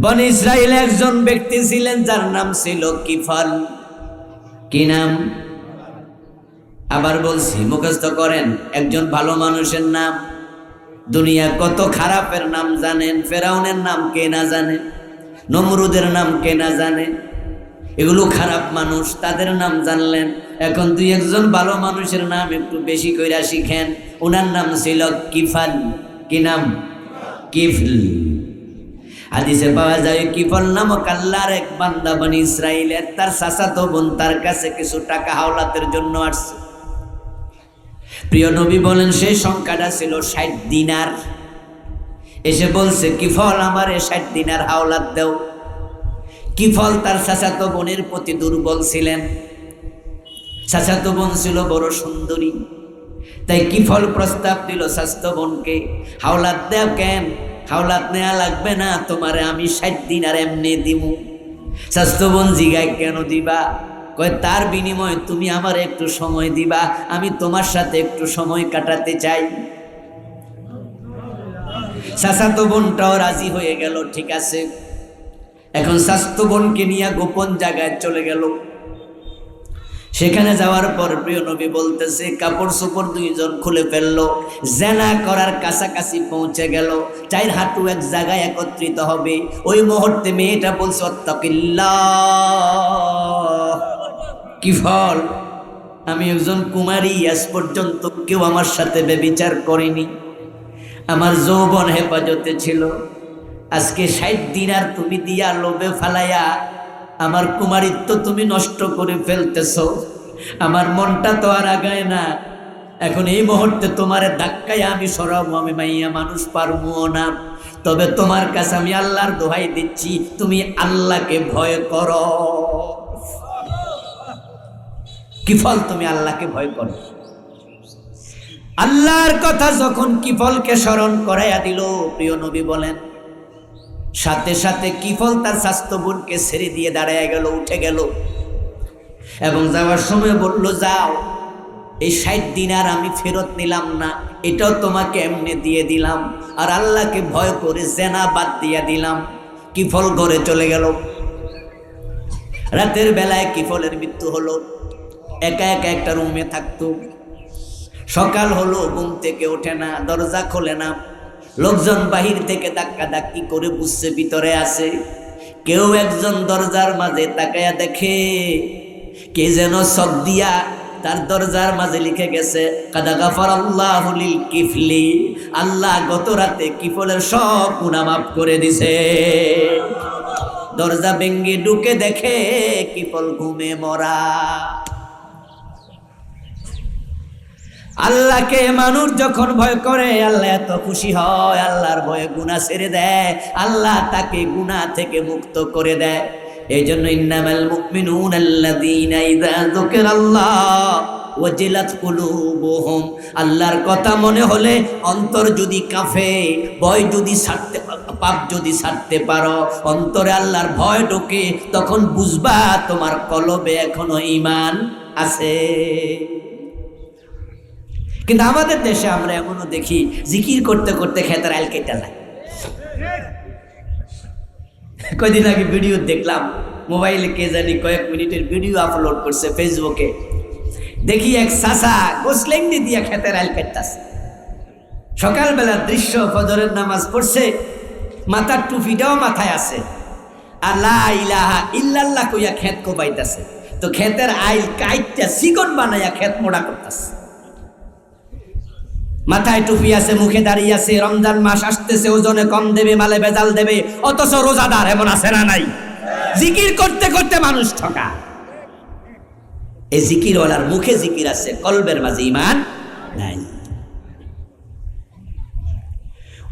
বন ইসরায়েল একজন ব্যক্তি ছিলেন, যার নাম ছিল কিফল। কি নাম? আবার বলছি, মুখস্থ করেন, একজন ভালো মানুষের নাম। দুনিয়া কত খারাপের নাম জানেন, ফেরাউনের নাম কে না জানে, নমরুদের নাম কে না জানে। এগুলো খারাপ মানুষ, তাদের নাম জানলেন। এখন দুই একজন ভালো মানুষের নাম একটু বেশি কইরা শিখেন। ওনার নাম ছিল কিফাল। কি নাম? কিফল। হাদিসে পাওয়া যায় কিফল নামক আল্লাহর এক বান্দা বনি ইসরায়েলের তার চাচাতো বোন তার কাছে কিছু টাকা হাওলাতের জন্য আসছে। প্রিয় নবী বলেন, সেই সংখ্যাটা ছিল ষাট দিনার। এসে বলছে কিফল আমার এ ষাট দিনার হাওলাত দেও? কিফল তার চাচাতো বোনের প্রতি দুর্বল ছিলেন? চাচাতো বোন ছিল বড় সুন্দরী। তাই কিফল প্রস্তাব দিল স্বাস্থ্য বোনকে? হাওলাত দেও কেন? হাওলাত নেওয়া লাগবে না, তোমারে আমি ষাট দিন আর এমনি দিব স্বাস্থ্য বোন জিগায় কেন দিবা? কয়, তার বিনিময়ে তুমি আমার একটু সময় দিবা, আমি তোমার সাথে একটু সময় কাটাতে চাই। চাচাতো বোনটাও রাজি হয়ে গেল, ঠিক আছে। এখন স্বাস্থ্য বোনকে নিয়ে গোপন জায়গায় চলে গেল। সেখানে যাওয়ার পর প্রিয় নবী বলতেছে, কাপড় চোপড় দুইজন খুলে ফেলল, জেনা করার কাছাকাছি পৌঁছে গেল। চার হাঁটু এক জায়গায় একত্রিত হবে। ওই মুহূর্তে মেয়েটা বলছে অত্তকিল্লা কি ফল! আমি একজন কুমারী, আজ পর্যন্ত কেউ আমার সাথে বেবিচার করেনি। আমার যৌবন হেফাজতে ছিল। আজকে ষাট দিন আর তুমি দিয়া লোভে ফালাইয়া আমার কুমারিত্ব তুমি নষ্ট করে ফেলতেছ। আমার মনটা তো আর আগায় না। এখন এই মুহূর্তে তোমার ধাক্কায় আমি সরাবো, আমি মাইয়া মানুষ পারব না। তবে তোমার কাছে আমি আল্লাহর দোহাই দিচ্ছি, তুমি আল্লাহকে ভয় করো। কি ফল তুমি আল্লাহকে ভয় করো? আল্লাহর কথা যখন কিফলকে স্মরণ করাইয়া দিল, প্রিয় নবী বলেন সাথে সাথে কিফল তার স্বাস্থ্য বোনকে ছেড়ে দিয়ে দাঁড়ায় গেল, উঠে গেল। এবং যাওয়ার সময় বলল, যাও, এই ষাট দিন আর আমি ফেরত নিলাম না, এটাও তোমাকে এমনি দিয়ে দিলাম। আর আল্লাহকে ভয় করে জেনা বাদ দিয়ে দিলাম। কিফল ঘরে চলে গেল। রাতের বেলায় কিফলের মৃত্যু হলো। একা একা একটা রুমে থাকতো। সকাল হলো, ঘুম থেকে ওঠে না, দরজা খোলে না। লোকজন বাহির থেকে ধাক্কা ধাক্কি করে বুঝছে ভিতরে আছে। কেউ একজন দরজার মাঝে তাকায়া দেখে, কে যেন সব দিয়া তার দরজার মাঝে লিখে গেছে, কাদা গাফার আল্লাহ কিফলি। আল্লাহ গত রাতে কিফলের সব গুণা মাফ করে দিছে। দরজা ভেঙ্গে ঢুকে দেখে কিফল ঘুমে মরা। আল্লাহকে মানুষ যখন ভয় করে, আল্লাহ এত খুশি হয়, আল্লাহর ভয়ে গুণা ছেড়ে দেয়, আল্লাহ তাকে গুণা থেকে মুক্ত করে দেয়। এই জন্য ইন্নামাল মুমিনুন আল্লাযীনা আল্লাহর কথা মনে হলে অন্তর যদি কাঁপে, ভয় যদি ছাড়তে পাপ যদি ছাড়তে পারো, অন্তরে আল্লাহর ভয় ঢোকে, তখন বুঝবা তোমার কলবে এখনও ইমান আছে। কিন্তু আমাদের দেশে আমরা এমনও দেখি জিকির করতে করতে খেতার আল কেটে যায় কয়দিন আগে ভিডিও দেখলাম, মোবাইলে কে জানি কয়েক মিনিটের ভিডিও আপলোড করছে ফেসবুকে। দেখি এক সাসা গোসলেংডি দিয়ে খেতের আল কেটতেছে। সকালবেলা দৃশ্য ফজরের নামাজ পড়ছে, মাথার টুপিটাও মাথায় আছে। আর লা ইলাহা ইল্লাল্লাহ কইয়া খেত কোবাইতেছে তো খেতের আইল কাইটটা চিকন বানাইয়া খেত মোড়া করতেছে। মাথায় টুপি আছে মুখে দাঁড়িয়ে আছে রমজান মাস আসতেছে ওজনে কম দেবে মালে বেজাল দেবে অথচ রোজাদার এমন আছে না নাই জিকির করতে করতে মানুষ ঠকা এই জিকিরওয়ালার মুখে জিকির আছে কলবের মাঝে ইমান নাই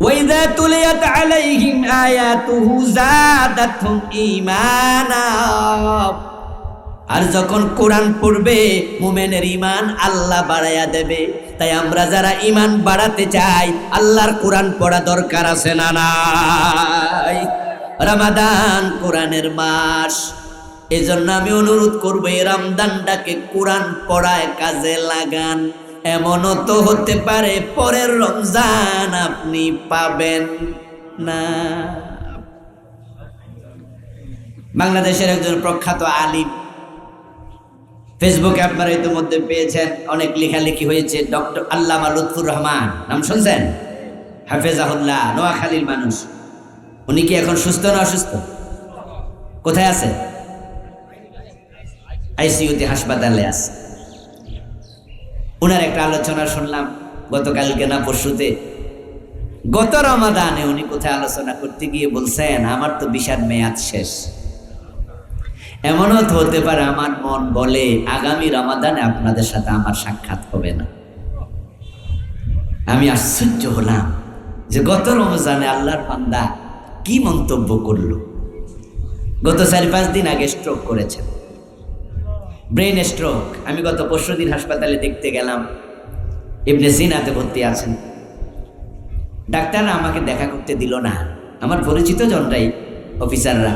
وإذا تليت عليهم آياته زادتهم إيمانا আর যখন কোরআন পড়বে মুমেনের ইমান আল্লাহ বাড়াইয়া দেবে তাই আমরা যারা ইমান বাড়াতে চাই, আল্লাহর কোরআন পড়া দরকার আছে না নাই? রামাদান কোরআনের মাস। এজন্য আমি অনুরোধ করব, এই রমদানটাকে কোরআন পড়ায় কাজে লাগান। এমনও তো হতে পারে পরের রমজান আপনি পাবেন না। বাংলাদেশের একজন প্রখ্যাত আলিম ফেসবুকে আপনারা ইতিমধ্যে পেয়েছেন, অনেক লেখালেখি হয়েছে। ডক্টর আল্লামা লুৎফুর রহমান, নাম শুনছেন? হাফেজাহুল্লাহ, নোয়াখালীর মানুষ। উনি কি এখন সুস্থ না অসুস্থ? কোথায় আছে? আইসিইউতে হাসপাতালে আছে। ওনার একটা আলোচনা শুনলাম গতকালকে না পরশুতে। গত রমাদানে উনি কোথায় আলোচনা করতে গিয়ে বলছেন, আমার তো বিশাল মেয়াদ শেষ। এমনও তো হতে পারে আমার মন বলে, আগামী রমাদানে আপনাদের সাথে আমার সাক্ষাৎ হবে না। আমি আশ্চর্য হলাম যে গত রমজানে আল্লাহর বান্দা কি মন্তব্য করল। গত চারি পাঁচ দিন আগে স্ট্রোক করেছেন। ব্রেন স্ট্রোক আমি গত পরশু দিন হাসপাতালে দেখতে গেলাম, ইবনে সিনাতে ভর্তি আছেন। ডাক্তাররা আমাকে দেখা করতে দিল না। আমার পরিচিত জনটাই অফিসাররা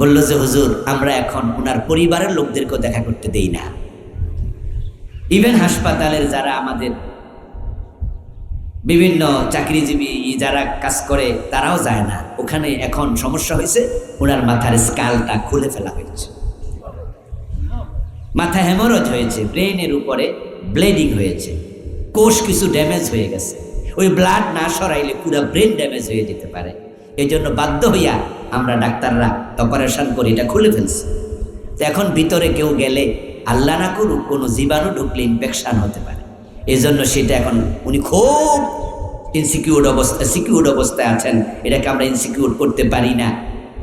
বলল যে, হুজুর, আমরা এখন ওনার পরিবারের লোকদেরকেও দেখা করতে দেই না। ইভেন হাসপাতালের যারা আমাদের বিভিন্ন চাকরিজীবী যারা কাজ করে, তারাও যায় না। ওখানে এখন সমস্যা হয়েছে ওনার মাথার স্কালটা খুলে ফেলা হয়েছে। মাথা হেমোরজ হয়েছে ব্রেনের উপরে ব্লেডিং হয়েছে, কোষ কিছু ড্যামেজ হয়ে গেছে। ওই ব্লাড না সরাইলে পুরো ব্রেন ড্যামেজ হয়ে যেতে পারে। এই জন্য বাধ্য হইয়া আমরা ডাক্তাররা অপারেশন করে এটা খুলে ফেলছি। তো এখন ভিতরে কেউ গেলে আল্লাহ না করুক, কোনো জীবাণু ঢুকলে ইনফেকশান হতে পারে। এই জন্য সেটা এখন উনি খুব ইনসিকিউর অবস্থা সিকিউর অবস্থায় আছেন। এটাকে আমরা ইনসিকিউর করতে পারি না।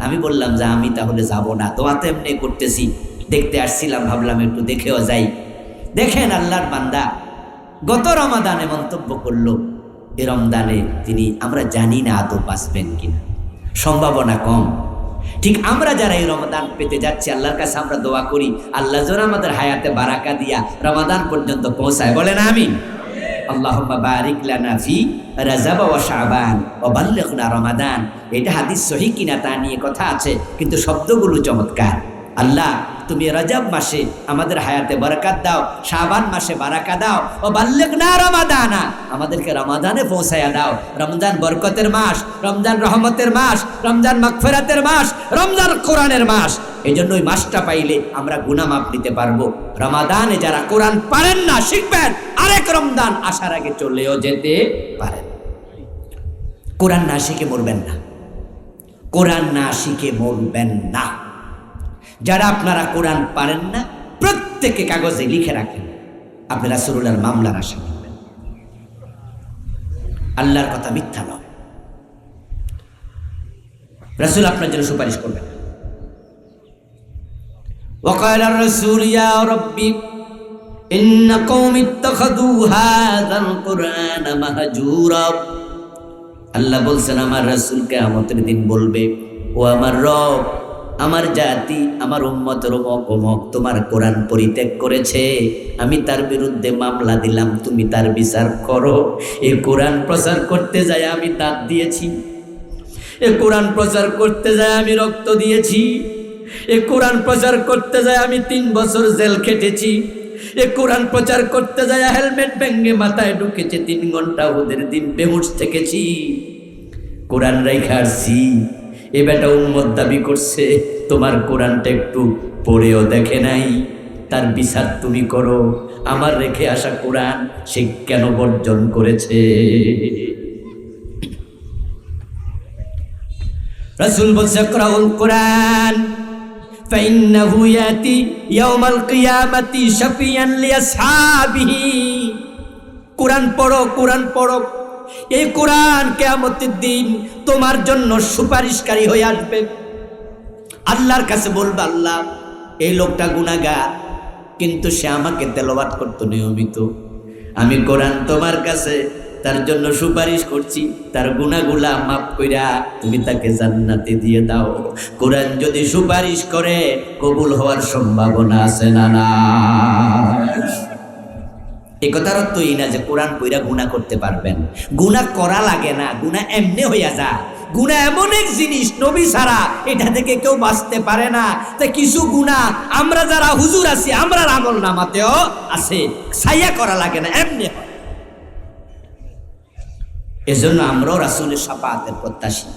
আমি বললাম যে আমি তাহলে যাব না। দোয়াতে এমনি করতেছি, দেখতে আসছিলাম, ভাবলাম একটু দেখেও যাই। দেখেন আল্লাহর বান্দা গত রমাদানে মন্তব্য করল, এ রমদানে তিনি, আমরা জানি না আদৌ বাঁচবেন কিনা। সম্ভাবনা কম। ঠিক আমরা যারা এই রমাদান পেতে যাচ্ছি, আল্লাহর কাছে আমরা দোয়া করি, আল্লাহ যেন আমাদের হায়াতে বারাকা দিয়া রমাদান পর্যন্ত পৌঁছায়। বলে না আমি আল্লাহুম্মা বারিক লানা ফি রাজাবা ওয়া শাবান রমাদান। এটা হাদিস সহি কিনা তা নিয়ে কথা আছে, কিন্তু শব্দগুলো চমৎকার। আল্লাহ তুমি রজব মাসে আমাদের হায়াতে বরকাত দাও, শাবান মাসে বারাকা দাও, ও বাল্যক না রমাদানা, আমাদেরকে রমাদানে পৌঁছায়া দাও। রমজান বরকতের মাস, রমজান রহমতের মাস, রমজান মাগফিরাতের মাস, রমজান কোরআনের মাস। এই জন্য ওই মাসটা পাইলে আমরা গুনামাপ নিতে পারব। রমাদানে যারা কোরআন পারেন না, শিখবেন, আরেক রমজান আসার আগে চলেও যেতে পারেন। কোরআন না শিখে মরবেন না। কোরআন না শিখে মরবেন না। যারা আপনারা কোরআন পারেন না প্রত্যেকে কাগজে লিখে রাখেন আপনি রাসুল্লাহর মামলার আশা করবেন আল্লাহর কথা মিথ্যা নয় রাসুল আপনার জন্য সুপারিশ করবেন وقال الرسول يا ربي إن قوم اتخذوا هذا القرآن مهجورا আল্লাহ বলছেন আমার রাসূলকে আমাদের দিন বলবে ও আমার রব আমার জাতি, আমার উম্মতের অমক অমক তোমার কোরআন পরিত্যাগ করেছে। আমি তার বিরুদ্ধে মামলা দিলাম, তুমি তার বিচার করো। এ কোরআন প্রচার করতে যায় আমি দাঁত দিয়েছি। এ কোরআন প্রচার করতে যায় আমি রক্ত দিয়েছি। এ কোরআন প্রচার করতে যায় আমি তিন বছর জেল খেটেছি। এ কোরআন প্রচার করতে যায় হেলমেট ভেঙ্গে মাথায় ঢুকেছে, তিন ঘণ্টা ওদের দিন বেহুশ থেকেছি। কোরআন রেখে এ বেটা উম্মত দাবি করছে তোমার কোরআনটা একটু পড়েও দেখে নাই তার বিচার তুমি করো আমার রেখে আসা কোরআন সে কেন বর্জন করেছে রাসূল বলছে ক্রাউল কোরআন فإنه يأتي يوم القيامة شفيعا لأصحابه কোরআন পড়ো কোরআন পড়ো এই কোরআন কেয়ামতের দিন তোমার জন্য সুপারিশকারী হয়ে আসবে। আল্লাহর কাছে বলবে, আল্লাহ, এই লোকটা গুণাগার কিন্তু সে আমাকে তেলবাদ করতো নিয়মিত। আমি কোরআন তোমার কাছে তার জন্য সুপারিশ করছি, তার গুণাগুলা মাফ কইরা তুমি তাকে জান্নাতে দিয়ে দাও। কোরআন যদি সুপারিশ করে, কবুল হওয়ার সম্ভাবনা আছে না না এ কথার অর্থ এই না যে কোরআন কইরা গুণা করতে পারবেন। গুণা করা লাগে না গুণা এমনি হইয়া যা গুণা এমন এক জিনিস নবী ছাড়া এটা থেকে কেউ বাঁচতে পারে না। তাই কিছু গুণা আমরা যারা হুজুর আছি, আমরা আমল নামাতেও আছে। ছাইয়া করা লাগে না, এমনি এজন্য আমরাও রাসুলের সাপাতের প্রত্যাশী,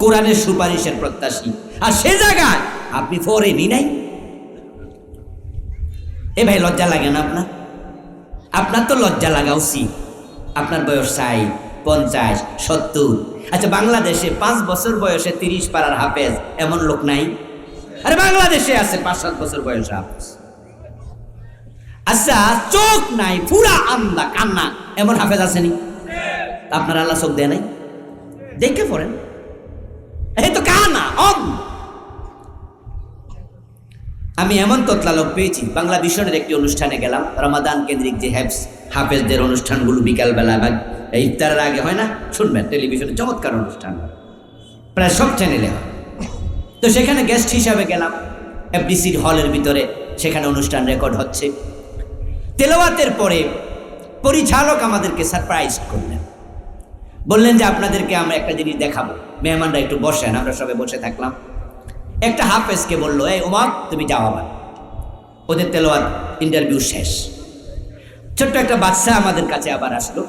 কোরআনের সুপারিশের প্রত্যাশী। আর সে জায়গায় আপনি ফোরেনি নাই। এ ভাই লজ্জা লাগে না আপনার? আপনার তো লজ্জা লাগা উচিত আপনার বয়স ষাট, পঞ্চাশ, সত্তর। আচ্ছা বাংলাদেশে পাঁচ বছর বয়সে তিরিশ পাড়ার হাফেজ এমন লোক নাই? আরে, বাংলাদেশে আছে পাঁচ সাত বছর বয়সে হাফেজ। আচ্ছা চোখ নাই, পুরা আন্দা, কান্না, এমন হাফেজ আসেনি আপনার আল্লাহ চোখ দেয় নাই? দেখে পড়েন। এই তো কানা অন আমি এমন তৎলালক পেয়েছি, বাংলা ভীষণের একটি অনুষ্ঠানে গেলাম, রমাদান কেন্দ্রিক যে হ্যাপস, হাফেজদের অনুষ্ঠানগুলো বিকালবেলা বা ইফতারের আগে হয় না? শুনবেন, টেলিভিশনে চমৎকার অনুষ্ঠান প্রায় সব চ্যানেলে তো সেখানে গেস্ট হিসাবে গেলাম এফডিসির হলের ভিতরে সেখানে অনুষ্ঠান রেকর্ড হচ্ছে। তেলাওয়াতের পরে পরিচালক আমাদেরকে সারপ্রাইজ করলেন। বললেন যে, আপনাদেরকে আমরা একটা জিনিস দেখাবো। মেহমানরা একটু বসেন, আমরা সবাই বসে থাকলাম। একটা হাফেজকে বলল, এই ওমর, তুমি যাও আবার। ওদের তেলোয়ার ইন্টারভিউ শেষ। ছোট্ট একটা বাচ্চা আমাদের কাছে আবার আসলো।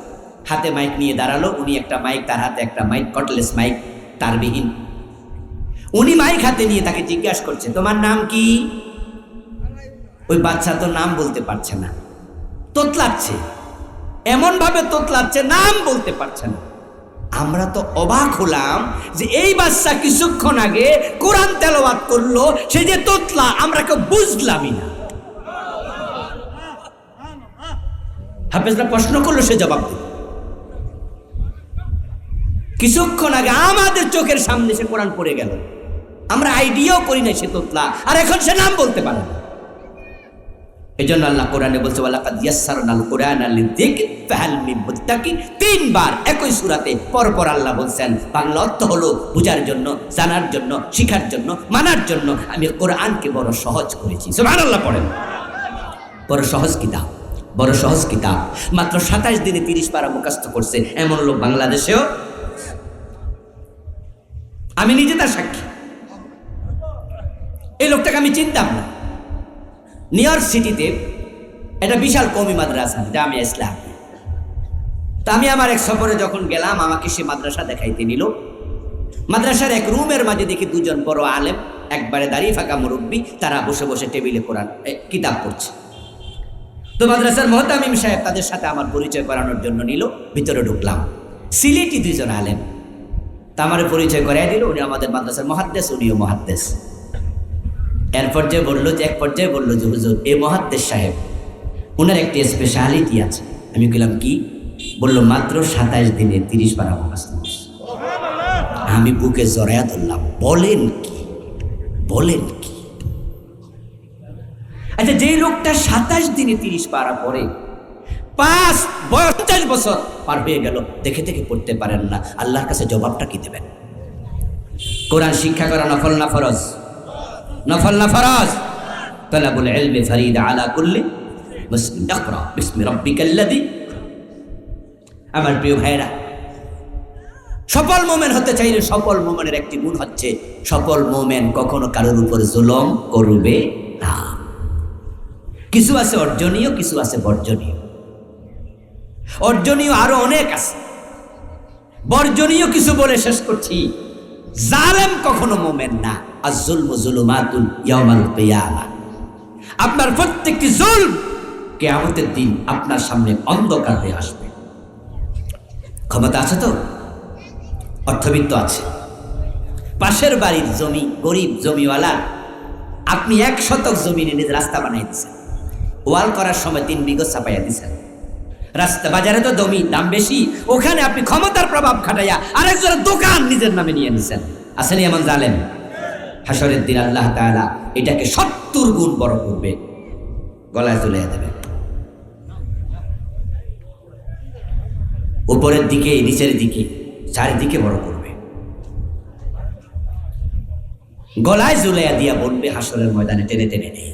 হাতে মাইক নিয়ে দাঁড়াল। উনি একটা মাইক, তার হাতে একটা মাইক, কটলেস মাইক, তারবিহীন। উনি মাইক হাতে নিয়ে তাকে জিজ্ঞাসা করছে, তোমার নাম কি? ওই বাচ্চা তো নাম বলতে পারছে না। তোতলাচ্ছে। এমন ভাবে তোতলাচ্ছে, নাম বলতে পারছে না। আমরা তো অবাক হলাম যে এই বাচ্চা কিছুক্ষণ আগে কোরআন তেলাওয়াত করল, সে যে তোতলা, আমরা কেউ বুঝলামই না। হাফেজরা প্রশ্ন করল, সে জবাব দিল। কিছুক্ষণ আগে আমাদের চোখের সামনে সে কোরআন পড়ে গেল। আমরা আইডিয়াও করি না সে তোতলা, আর এখন সে নাম বলতে পারে না। এই জন্য আল্লাহ কোরআনে বলছে, ওয়ালাকাদ ইয়াসসারনাল কোরআন লিযিকর ফাহাল মিন মুত্তাকিন তিনবার একই সূরাতে পরপর আল্লাহ বলছেন, বাংলা অর্থ হলো বোঝার জন্য, জানার জন্য, শিখার জন্য, মানার জন্য। আমি কোরআনকে বড় সহজ করেছি। সুবহানাল্লাহ পড়েন। বড় সহজ কিতাব, বড় সহজ কিতাব। মাত্র সাতাশ দিনে তিরিশ পারা মুখস্থ করছে এমন লোক বাংলাদেশেও। আমি নিজে তার সাক্ষী। এই লোকটাকে আমি চিনতাম না। নিউ ইয়র্ক সিটিতে একটা বিশাল কমি মাদ্রাসা জামিয়া ইসলাম। তা আমি আমার এক সফরে যখন গেলাম, আমাকে সে মাদ্রাসা দেখাইতে নিল। মাদ্রাসার এক রুমের মাঝে দেখি দুজন বড় আলেম, একবারে দাঁড়িয়ে ফাঁকা মুরব্বী, তারা বসে বসে টেবিলে কোরআন কিতাব পড়ছে। তো মাদ্রাসার মহতামিম সাহেব তাদের সাথে আমার পরিচয় করানোর জন্য নিল, ভিতরে ঢুকলাম। সিলেটি দুইজন আলেম, তা আমার পরিচয় করাই দিল, উনি আমাদের মাদ্রাসার মহাদ্দেশ, উনিও মহাদ্দেশ। এর পর্যায়ে বলল যে, এক পর্যায়ে বলল যে, হুজুর, এ মহাদ্দেশ সাহেব ওনার একটি স্পেশালিটি আছে। আমি বললাম কি? বলল, মাত্র সাতাইশ দিনে তিরিশ বার আমি বুকে জড়ায়া ধরলাম, বলেন কি? বলেন কি? আচ্ছা যেই লোকটা সাতাশ দিনে তিরিশ পারা পরে পাঁচ, পঞ্চাশ বছর পার হয়ে গেল, দেখে দেখে পড়তে পারেন না। আল্লাহর কাছে জবাবটা কি দেবেন? কোরআন শিক্ষা করা নফল না ফরজ? নফল না ফরজ? তলাবুল ইলমি ফরিদ আলা ইকরা বিসমি রাব্বিকাল্লাযী আমার প্রিয় ভাইরা সফল মোমেন হতে চাইলে সফল মোমেনের একটি গুণ হচ্ছে, সফল মোমেন কখনো কারোর উপর জুলম করবে না। কিছু আছে অর্জনীয়, কিছু আছে বর্জনীয়। অর্জনীয় আরও অনেক আছে। বর্জনীয় কিছু বলে শেষ করছি। জালেম কখনো মোমেন না। আর জুলম জুলুমাতুল ইয়ামাল কিয়ামা। আপনার প্রত্যেকটি জুলম কেয়ামতের দিন আপনার সামনে অন্ধকার হয়ে আসবে। ক্ষমতা আছে তো? অর্থবিত্ত আছে। পাশের বাড়ির জমি, গরিব জমিওয়ালা, আপনি এক শতক জমি নিয়ে রাস্তা বানাই দিচ্ছেন ওয়াল করার সময় তিন বিঘ চাপাইয়া দিচ্ছেন রাস্তা বাজারে তো জমি দাম বেশি, ওখানে আপনি ক্ষমতার প্রভাব খাটাইয়া আরেকজনের দোকান নিজের নামে নিয়ে নিছেন। আসেনি এমন জালেন হাসরের দিন আল্লাহ তাআলা এটাকে সত্তর গুণ বড় করবে, গলায় তুলে দেবে। উপরের দিকে, নিচের দিকে, চারিদিকে বড় করবে। গলায় জুলাইয়া দিয়া বলবে হাসরের ময়দানে টেনে টেনে নেই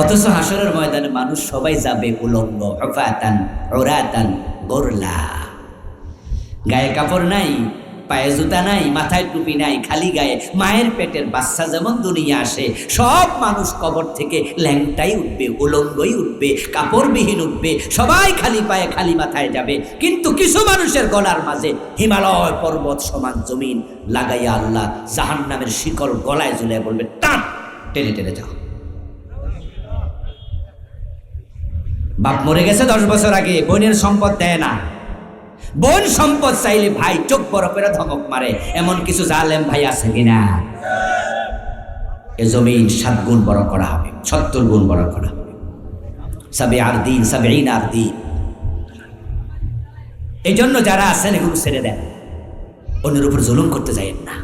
অথচ হাসরের ময়দানে মানুষ সবাই যাবে উলঙ্গ হফাতান ওরাতান গোরলা। গায়ে কাপড় নাই, পায়ে জুতা নাই, মাথায় টুপি নাই, খালি গায়ে মায়ের পেটের বাচ্চা যেমন দুনিয়া আসে, সব মানুষ কবর থেকে ল্যাংটাই উঠবে, উলঙ্গই উঠবে, কাপড়বিহীন উঠবে, সবাই খালি পায়ে খালি মাথায় যাবে। কিন্তু কিছু মানুষের গলার মাঝে হিমালয় পর্বত সমান জমিন, লাগাইয়া আল্লাহ জাহান নামের শিকল গলায় ঝুলে বলবে, টান, টেনে টেনে যাও। বাপ মরে গেছে দশ বছর আগে, বোনের সম্পদ দেয় না। বোন সম্পদ চাইলে ভাই চোখ বড় করে ধমক মারে, এমন কিছু জালেম ভাই আছে কিনা? এ জমিন সাত গুণ বড় করা হবে, সত্তর গুণ বড় করা হবে। সাবে আর দিন সাবে ইন আর দিন। এই জন্য যারা আছেন, এগুলো ছেড়ে দেন। অন্যের উপর জুলুম করতে যাইয়েন না।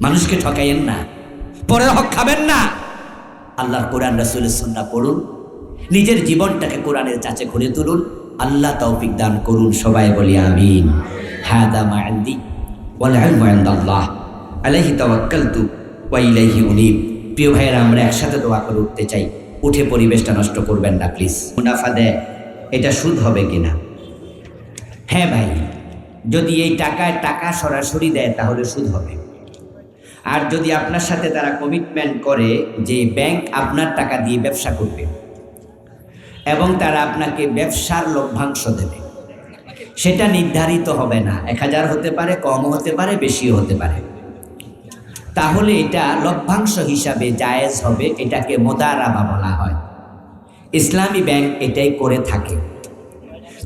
মানুষকে ঠকাইয়েন না। পরের হক খাবেন না। আল্লাহর কোরআন, রাসুলের সন্না পড়ুন। নিজের জীবনটাকে কোরআনের চাচে ঘুরে তুলুন। আল্লাহ তৌফিক দান করুন সবাই বলি আমিন। হাদা মা'আন্দি, ওয়াল ইলমু ইনদাল্লাহ। আলাইহি তাওয়াক্কালতু ওয়া ইলাইহি উনীব। প্রিয় ভাইয়েরা, আমরা একসাথে দোয়া করে উঠতে চাই। উঠে পরিবেশটা নষ্ট করবেন না, প্লিজ। মুনাফা দেয়, এটা সুদ হবে কিনা? হ্যাঁ ভাই, যদি এই টাকায় টাকা সরাসরি দেয়, তাহলে সুদ হবে। আর যদি আপনার সাথে তারা কমিটমেন্ট করে যে ব্যাংক আপনার টাকা দিয়ে ব্যবসা করবে এবং তারা আপনাকে ব্যবসার লভ্যাংশ দেবে। সেটা নির্ধারিত হবে না। এক হাজার হতে পারে কম হতে পারে, বেশিও হতে পারে। তাহলে এটা লভ্যাংশ হিসাবে জায়েজ হবে, এটাকে মোদারাবা বলা হয়। ইসলামী ব্যাংক এটাই করে থাকে।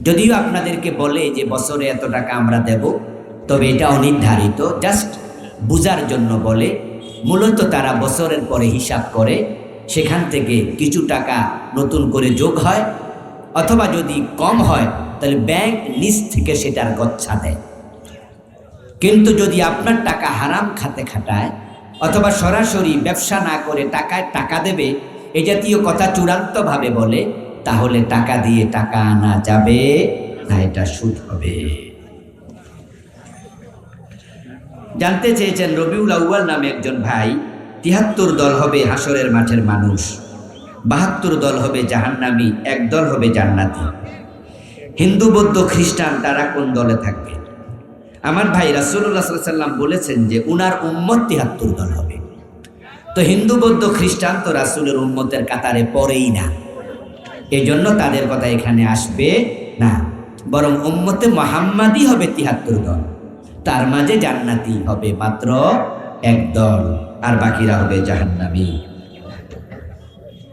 যদিও আপনাদেরকে বলে যে বছরে এত টাকা আমরা দেব, তবে এটা অনির্ধারিত। জাস্ট বুঝার জন্য বলে, মূলত তারা বছরের পরে হিসাব করে সেখান থেকে কিছু টাকা নতুন করে যোগ হয়, অথবা যদি কম হয়, তাহলে ব্যাংক নিচ থেকে সেটার গচ্ছা দেয়। কিন্তু যদি আপনার টাকা হারাম খাতে খাটায়, অথবা সরাসরি ব্যবসা না করে টাকায় টাকা দেবে, এ জাতীয় কথা চূড়ান্তভাবে বলে, তাহলে টাকা দিয়ে টাকা আনা যাবে না, এটা সুদ হবে। জানতে চেয়েছেন রবিউল আউয়াল নামে একজন ভাই তিহাত্তর দল হবে হাসরের মাঠের মানুষ, বাহাত্তর দল হবে জাহান্নামি, এক দল হবে জান্নাতি। হিন্দু, বৌদ্ধ, খ্রিস্টান, তারা কোন দলে থাকবে? আমার ভাই রাসুল্লাহ সাল্লাম বলেছেন যে উনার উম্মত তিহাত্তর দল হবে। তো হিন্দু, বৌদ্ধ, খ্রিস্টান তো রাসুলের উম্মতের কাতারে পড়েই না। এই জন্য তাদের কথা এখানে আসবে না। বরং উম্মতে মোহাম্মাদি হবে তিহাত্তর দল, তার মাঝে জান্নাতি হবে মাত্র এক দল। আর বাকিরা হবে জাহান্নামী।